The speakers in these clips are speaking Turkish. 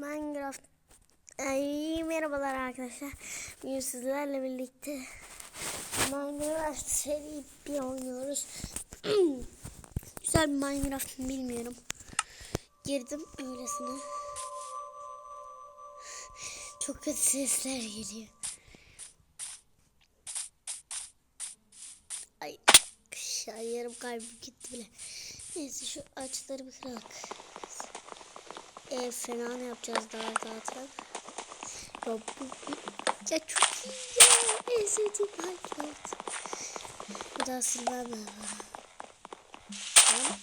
Minecraft Ay, merhabalar arkadaşlar. Bugün sizlerle birlikte Minecraft seri bir oynuyoruz. Güzel bir Minecraft bilmiyorum. Girdim öylesine. Çok kötü sesler geliyor. Ay, ay yarım kalbim gitti bile. Neyse şu açıları bir kırak. Ev fena ne yapacağız daha zaten. Ya bu ya çok iyi ya. En sevdiğim Minecraft. Bir daha silmem lazım. Tamam.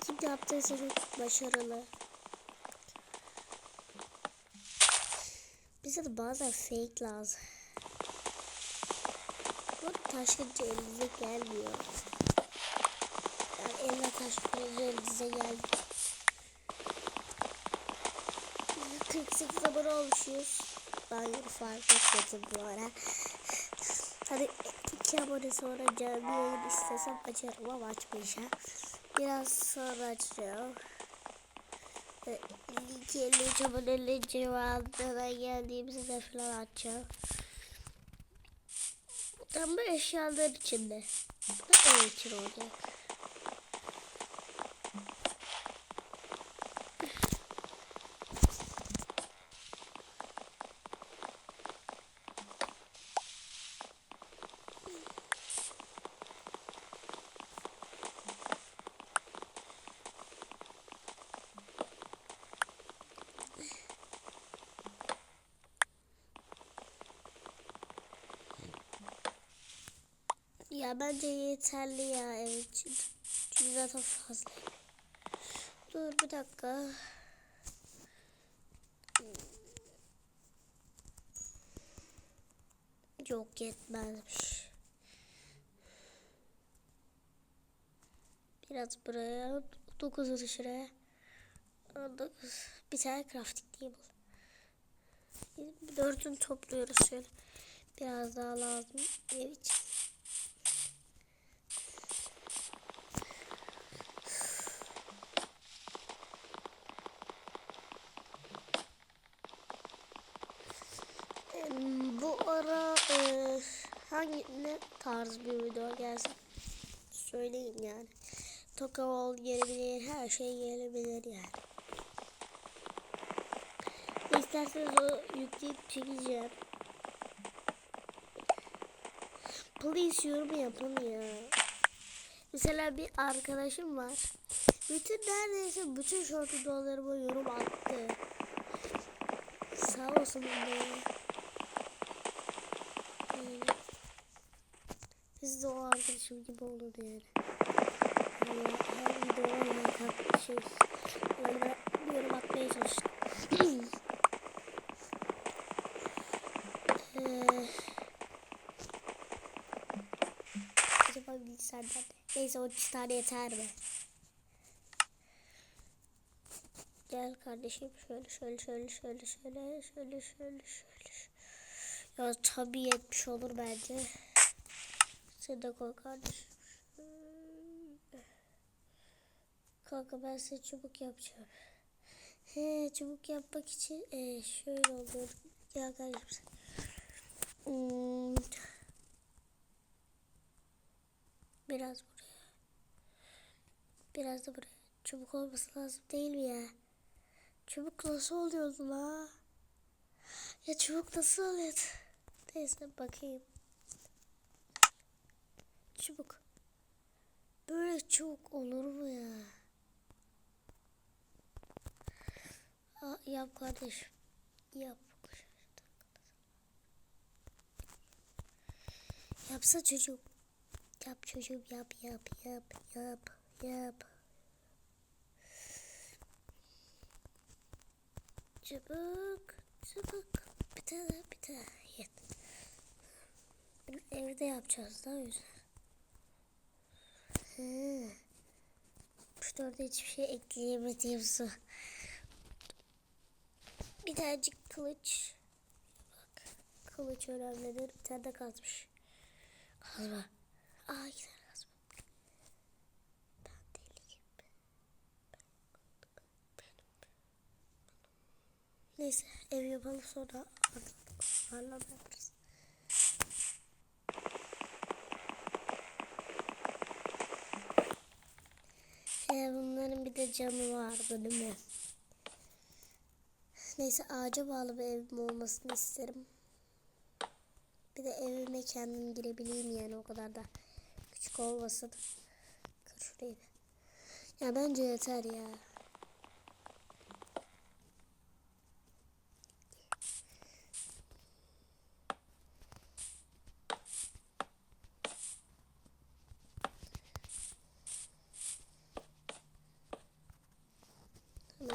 Kim yaptıysa çok başarılı. Bize de bazen fake lazım. Bu taş kılıcı elinize gelmiyor. Yani eline taş kılıcı elinize gelmiyor. 48 abone olmuşuz. Ben fark etmedim bu ara. Hani iki abone sonra canlı yayın istesem açarım ama açmayacağım. Biraz sonra açacağım. Ee, 253 aboneli civarında geldiğimizde de falan açacağım. Tam bu eşyalar içinde. Da ev için olacak. Ya bence yeterli ya ev için. Çünkü zaten fazla. Dur bir dakika. Yok yetmezmiş. Biraz buraya. 9'u şuraya. 19. Bir tane crafting table. Dördünü topluyoruz şöyle. Biraz daha lazım ev için. Em, Bu ara e, hangi ne tarz bir video gelsin söyleyin yani. Tokavol gelebilir, her şey gelebilir yani. İsterseniz o yükleyip çekeceğim. Please yorum yapın ya. Mesela bir arkadaşım var. Bütün neredeyse bütün short videolarıma yorum attı. Sağ olsun onlara. Yani, Siz de arkadaşım gibi olun yani. Yani her at şey. Yani ben bir yorum atmaya çalıştım. Eee, acaba bilgisayar nerede? Neyse o iki tane yeter mi? Gel kardeşim şöyle şöyle şöyle şöyle şöyle şöyle şöyle şöyle. Ya tabii yetmiş olur bence. Sen de koy kardeşim. Kanka ben size çubuk yapacağım. He çubuk yapmak için e, şöyle olur. Ya kardeşim. Hmm. Biraz buraya. Biraz da buraya. Çubuk olması lazım değil mi ya? Çubuk nasıl oluyordu la? Ya çubuk nasıl oluyordu? Neyse bakayım. Çubuk. Böyle çubuk olur mu ya? Aa, yap kardeşim. Yap. Yapsa çocuğum. Yap çocuğum yap yap yap yap yap. Çabuk, çabuk. Bir tane, bir tane. Yet. Evde yapacağız daha güzel. He. İşte orada hiçbir şey ekleyemediğim su. Bir tanecik kılıç. Bak. Kılıç önemlidir. Bir tane de kazmış. Kazma. Aa iki kazma. Ben deliyim. Neyse ev yapalım sonra yaparız. Ee, bunların bir de camı vardı değil mi? Neyse ağaca bağlı bir evim olmasını isterim. Bir de evime kendim girebileyim yani o kadar da küçük olmasın. Şurayı. Ya bence yeter ya.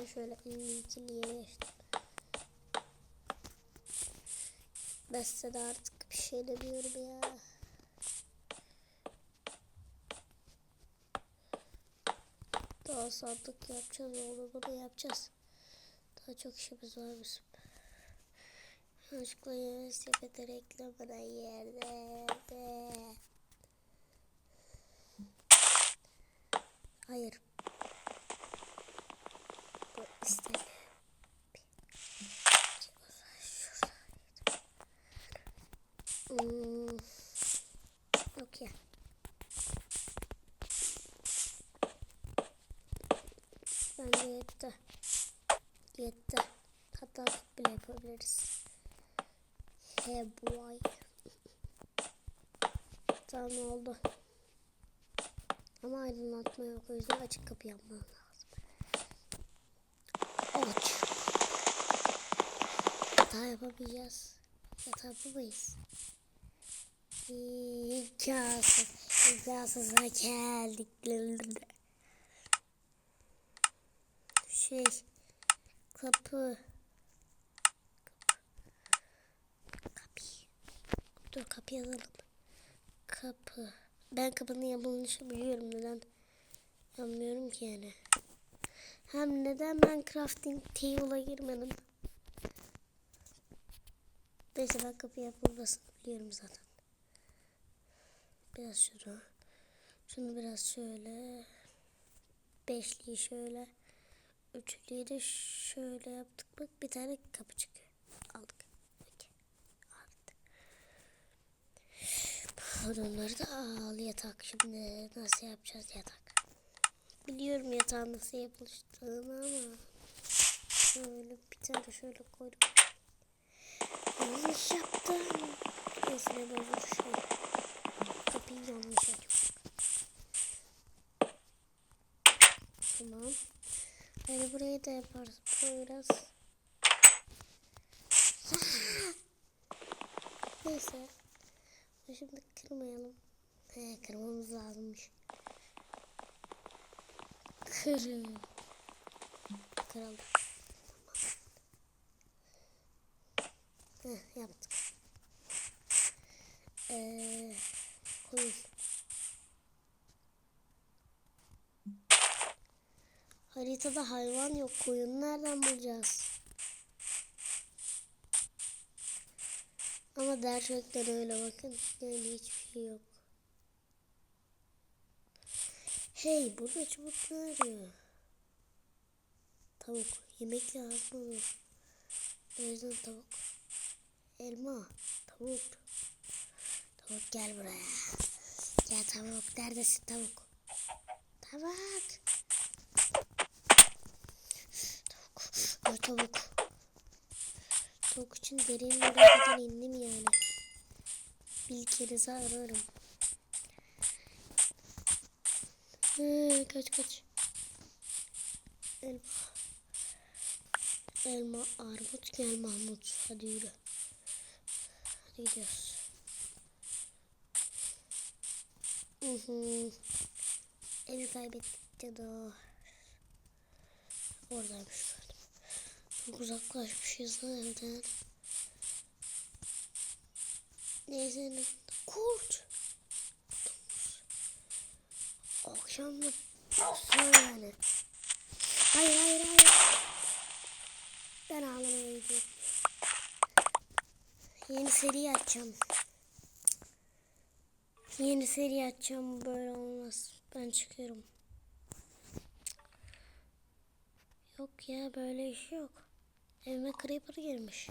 Hemen şöyle 52'liye geçtim. Beste de artık bir şey demiyorum ya. Daha sandık yapacağız onu bunu yapacağız. Daha çok işimiz var bizim. Çocukla yemek sepeti reklamına yerde. de. Hayır. İstemiyorum. Hmm. Yok ya. Bence yetti. Yetti. Hatta bile yapabiliriz. Hey boy. Tamam oldu. Ama aydınlatma yok. O yüzden açık kapı yapmam lazım. Evet. Hata yapamayacağız. Hata yapamayız. İmkansız. İmkansıza geldik. Şey. Kapı. Kapı. Dur kapı yazalım. Kapı. Ben kapının yapılışını biliyorum neden. Anlamıyorum ki yani. Hem neden ben crafting table'a girmedim. Neyse ben kapı yapılmasını biliyorum zaten. Biraz şunu. Şunu biraz şöyle. Beşliği şöyle. Üçlüyü de şöyle yaptık. Bak bir tane kapı çıkıyor. Aldık. Peki. Aldık. Onları da al yatak şimdi. Nasıl yapacağız yatak? Biliyorum yatağın nasıl yapılıştığını ama. Şöyle bir tane şöyle koydum. Yanlış yaptım. Neyse ne bozulur şey. Kapıyı yanlış açıyorum. Tamam. Hadi burayı da yaparız. Burayı biraz. Neyse. Şimdi kırmayalım. He kırmamız lazımmış. Kırın. Kıralım. Heh, yaptık. Ee, koyun. Haritada hayvan yok. Koyun nereden bulacağız? Ama gerçekten öyle bakın. Yani hiçbir şey yok. Hey burada çubuk ne arıyor? Tavuk. Yemek lazım. O yüzden tavuk. Elma. Tavuk. Tavuk gel buraya. Gel tavuk. Neredesin tavuk? Tavuk. Tavuk. Aa, tavuk. Tavuk için derin oraya indim yani. Bir kere ararım. Ee, kaç kaç. Elma. Elma, armut, gel Mahmut. Hadi yürü. Gidiyoruz. Evi kaybettik cadı. Oradaymış gördüm. Çok uzaklaşmışız lan evden. Neyse kurt. Akşam da yani. Hayır hayır hayır. Ben ağlamaya gidiyorum. Yeni seri açacağım. Yeni seri açacağım böyle olmaz. Ben çıkıyorum. Yok ya böyle iş yok. Evime creeper girmiş.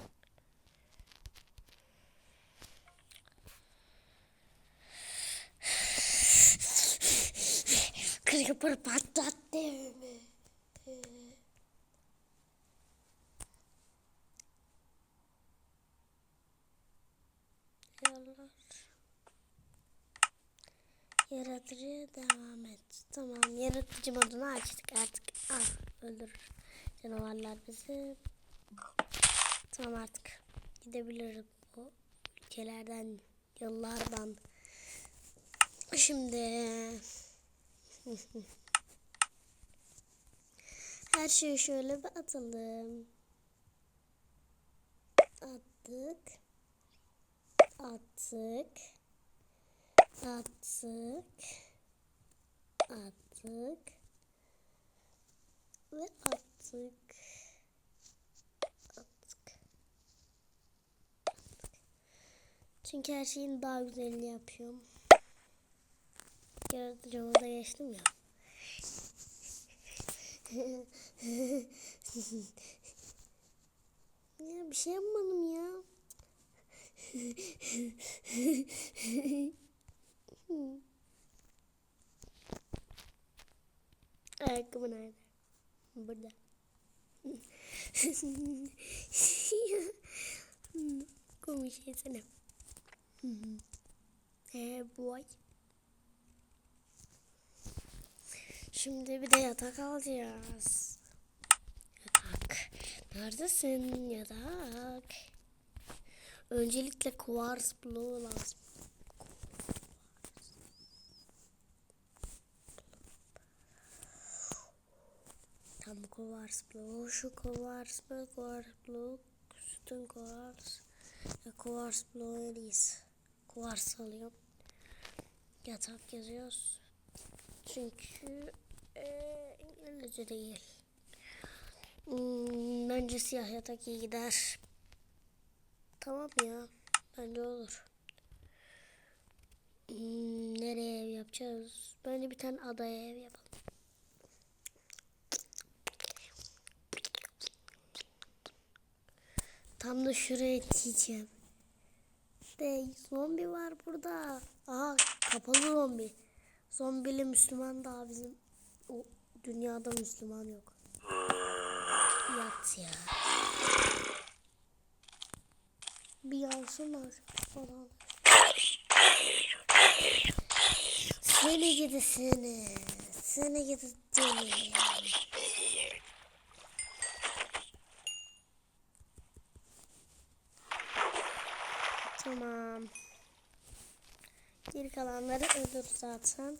Creeper patlattı evimi. Yaratıcı devam et. Tamam yaratıcı modunu açtık artık. Ah öldürür. Canavarlar bizi. Tamam artık. Gidebiliriz bu ülkelerden, yıllardan. Şimdi her şeyi şöyle bir atalım. Attık. Attık. Attık. Attık. Ve attık. Attık. Çünkü her şeyin daha güzelini yapıyorum. Yaratıcıma da geçtim ya. ya bir şey yapmadım ya. Ayakkabı nerede? Burada. Komik yesene. Ee, boy. Şimdi bir de yatak alacağız. Yatak. Neredesin yatak? Öncelikle quartz bloğu lazım. Quartz bloğu, şu quartz bloğu, quartz bloğu, sütun quartz. Ya quartz bloğu en iyisi. Quartz alıyorum. Yatak yazıyoruz. Çünkü eee İngilizce değil. Hmm, bence siyah yatak iyi gider. Tamam ya. Bence olur. Hmm, nereye ev yapacağız? Bence bir tane adaya ev yapalım. Tam da şuraya diyeceğim. De zombi var burada. Aha kapalı zombi. Zombili Müslüman daha bizim o dünyada Müslüman yok. Yat ya. Bir yansın falan. Seni gidi seni. Seni gidi seni. Tamam. Geri kalanları ölür zaten.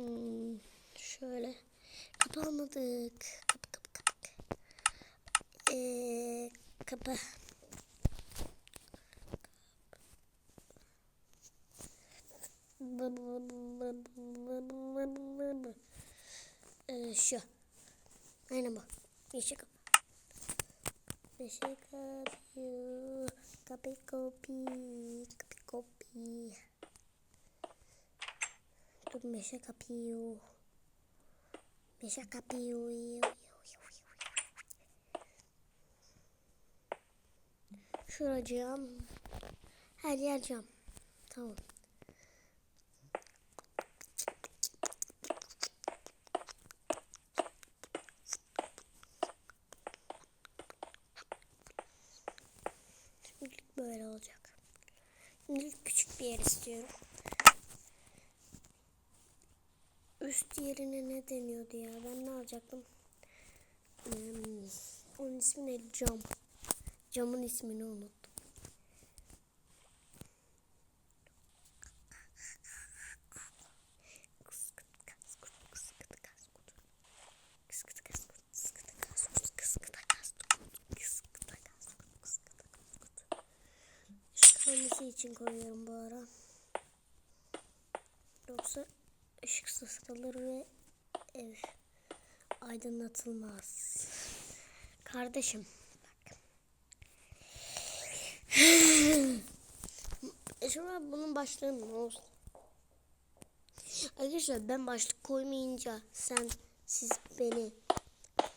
Hmm, şöyle kapanmadık. Kapı kapı kapı. Ee, kapı. Ee, şu. Aynen bu. Yeşil kapı. Yeşil kapı. Kapı kopi. Kapı kopi. Dur meşe kapıyor. Meşe kapıyor. Şuracığım. Her cam. Tamam. Şimdilik böyle olacak. Şimdilik küçük bir yer istiyorum. Üst yerine ne deniyordu ya? Ben ne alacaktım? Hmm, onun ismi ne? Cam. Camın ismini unuttum. Hanesi için koyuyorum bu ara. Yoksa kalır ve ev aydınlatılmaz. Kardeşim bak. Şuraya bunun başlığı ne olsun? Arkadaşlar ben başlık koymayınca sen siz beni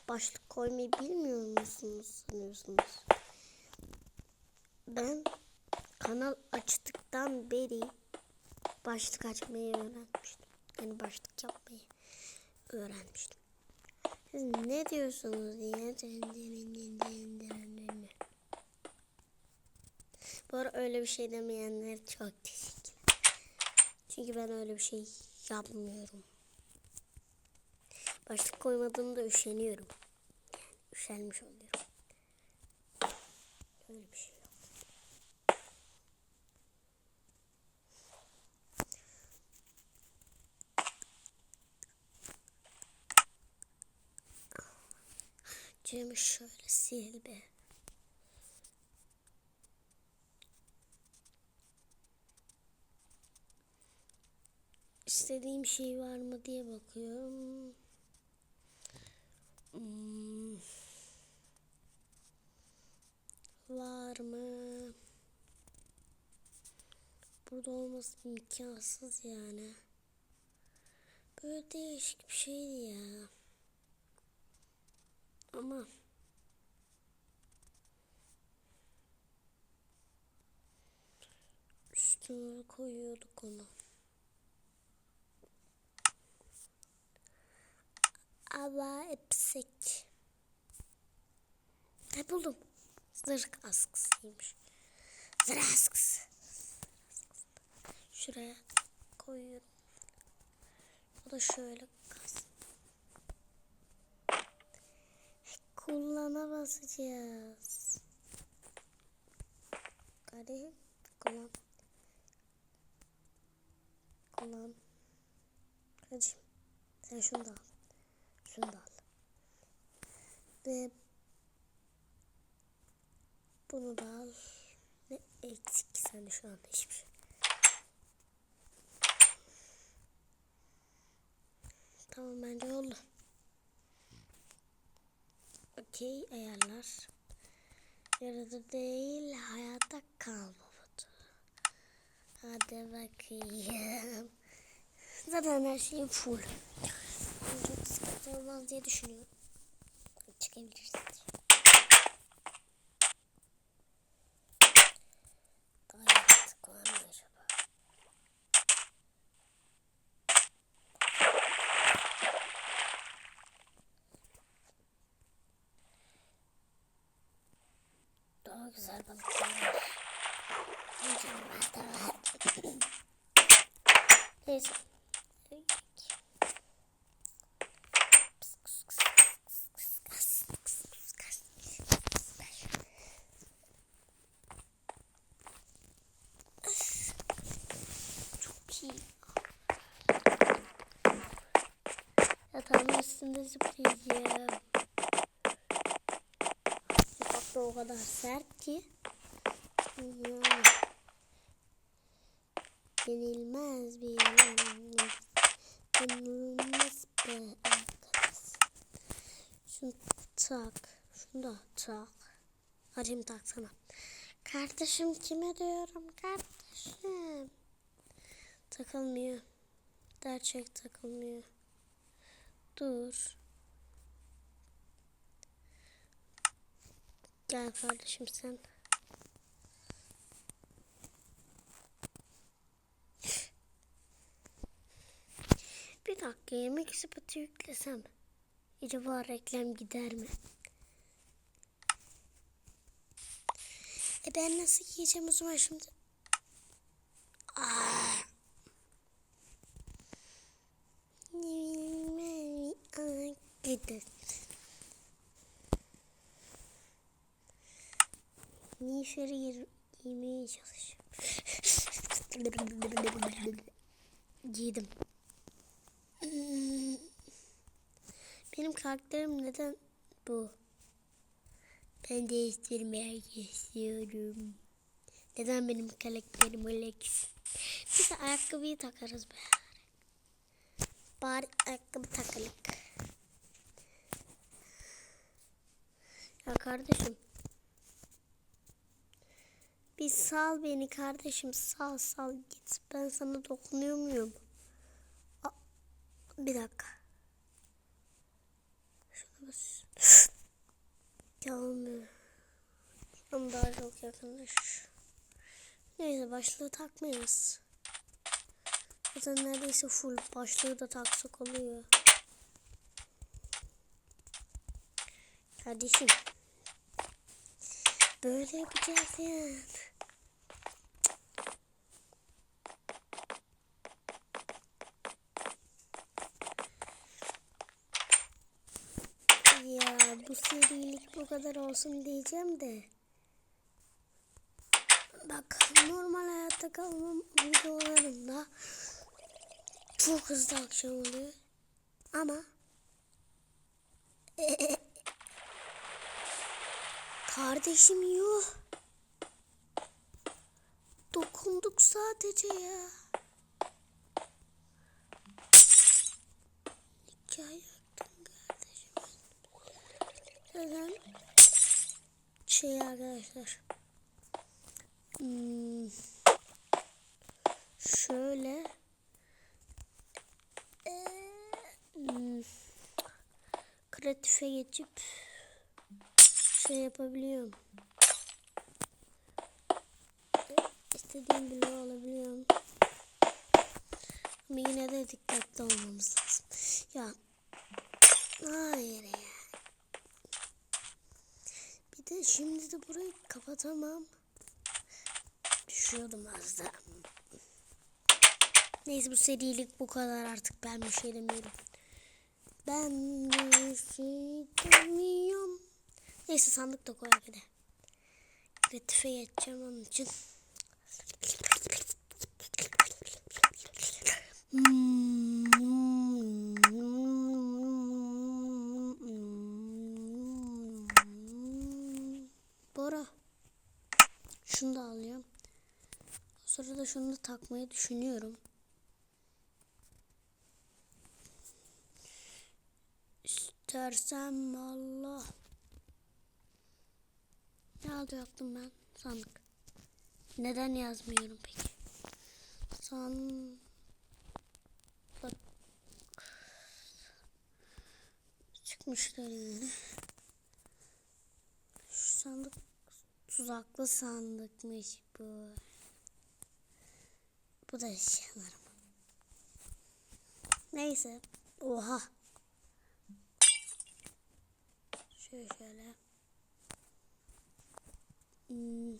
başlık koymayı bilmiyor musunuz sanıyorsunuz? Ben kanal açtıktan beri başlık açmayı öğrenmiştim. Yani başlık yapmayı öğrenmiştim. Siz ne diyorsunuz diye. Bu ara öyle bir şey demeyenler çok teşekkür. Çünkü ben öyle bir şey yapmıyorum. Başlık koymadığımda üşeniyorum. Yani üşenmiş oluyorum. Öyle bir şey Camı şöyle sil be. İstediğim şey var mı diye bakıyorum. Hmm. Var mı? Burada olması imkansız yani. Böyle değişik bir şeydi ya. Ama üstüne koyuyorduk onu. Ama epsek. Ne buldum? Zırh askısıymış. Zırh askısı. Şuraya koyuyorum. O da şöyle Kullana basacağız. Kardeşim kullan. Kullan. Kardeşim sen şunu da al. Şunu da al. Ve bunu da al. Ne eksik sende şu anda hiçbir şey. Tamam bence oldu. Okey ayarlar. Yarıda değil hayata kalma modu. Hadi bakayım. Zaten her şey full. Çok sıkıntı olmaz diye düşünüyorum. Çıkabilirsiniz. Gayet var mı acaba? Daha güzel balıklar var. Canavar da var. Neyse. İyi. Yatağımın üstünde zıplayacağım. Da o kadar sert ki. Yenilmez bir yerim. Yenilmez be arkadaş. Şunu tak. Şunu da tak. Hacım taksana. Kardeşim kime diyorum kardeşim. Takılmıyor. Gerçek takılmıyor. Dur. Gel kardeşim sen. Bir dakika yemek sepeti yüklesem. Acaba reklam gider mi? E ben nasıl yiyeceğim o zaman şimdi? Ah! Aa. Gidelim. Gitti. Nişeri yer, yemeye çalışıyorum. Giydim. Benim karakterim neden bu? Ben değiştirmek istiyorum. Neden benim karakterim Alex? Biz ayakkabıyı takarız be. Bari ayakkabı takalım. Ya kardeşim. Bir sal beni kardeşim. Sal sal git. Ben sana dokunuyor muyum? Aa, bir dakika. Şuna bas. Gelmiyor. Ama daha çok yakınlaş. Neyse başlığı takmayız. Zaten neredeyse full başlığı da taksak oluyor. Kardeşim. Böyle yapacağız yani. Ya bu serilik bu kadar olsun diyeceğim de. Bak normal hayatta kalmam videolarında çok hızlı akşam oluyor. Ama kardeşim yok. Dokunduk sadece ya. Hikaye. Neden? Şey arkadaşlar. Hmm. Şöyle. Ee, hmm. Kreatife geçip şey yapabiliyorum. İstediğim bile alabiliyorum. Ama yine de dikkatli olmamız lazım. Ya. Hayır ya. Bir de şimdi de burayı kapatamam. Düşüyordum az da. Neyse bu serilik bu kadar artık ben bir şey demiyorum. Ben bir şey demiyorum. Neyse sandık da koyak hadi. Kreatife geçeceğim onun için. Bora. Şunu da alıyorum. Sonra da şunu da takmayı düşünüyorum. İstersem Allah. Ne alacaktım ben? Sandık. Neden yazmıyorum peki? Sandık. Çıkmışlar yani. Şu sandık tuzaklı sandıkmış bu. Bu da eşyalarım. Neyse. Oha. Şöyle şöyle. Hmm.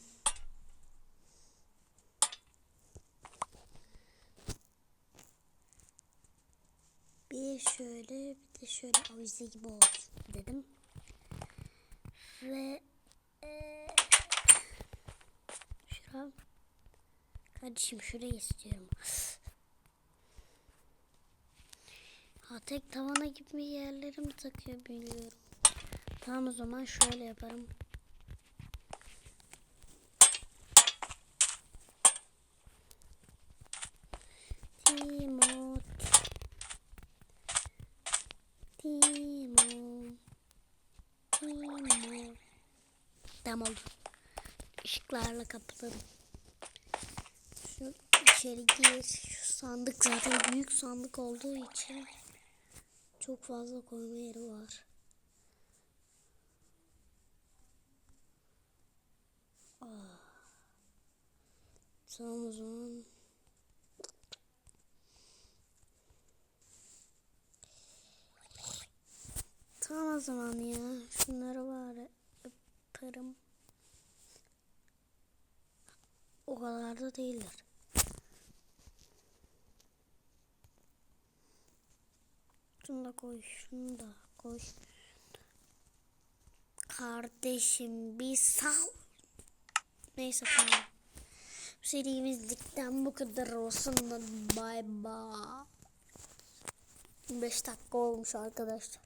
Bir şöyle bir de şöyle avize gibi olsun dedim. Ve ee, şuram Kardeşim şurayı istiyorum. Ha tek tavana gibi yerleri mi takıyor bilmiyorum. Tamam o zaman şöyle yaparım. Timot. Timot. Timot. Tamam oldu. Işıklarla kapatalım. Şunu içeri gir. Şu sandık zaten büyük sandık olduğu için çok fazla koyma yeri var. Ah. Tamam o zaman. Tamam o zaman ya. Şunları var. Yaparım. O kadar da değildir. Şunu da koy, şunu da koy. Kardeşim bir sal. Neyse tamam. Serimizlikten bu kadar olsun. Bay bay. 5 dakika olmuş arkadaşlar.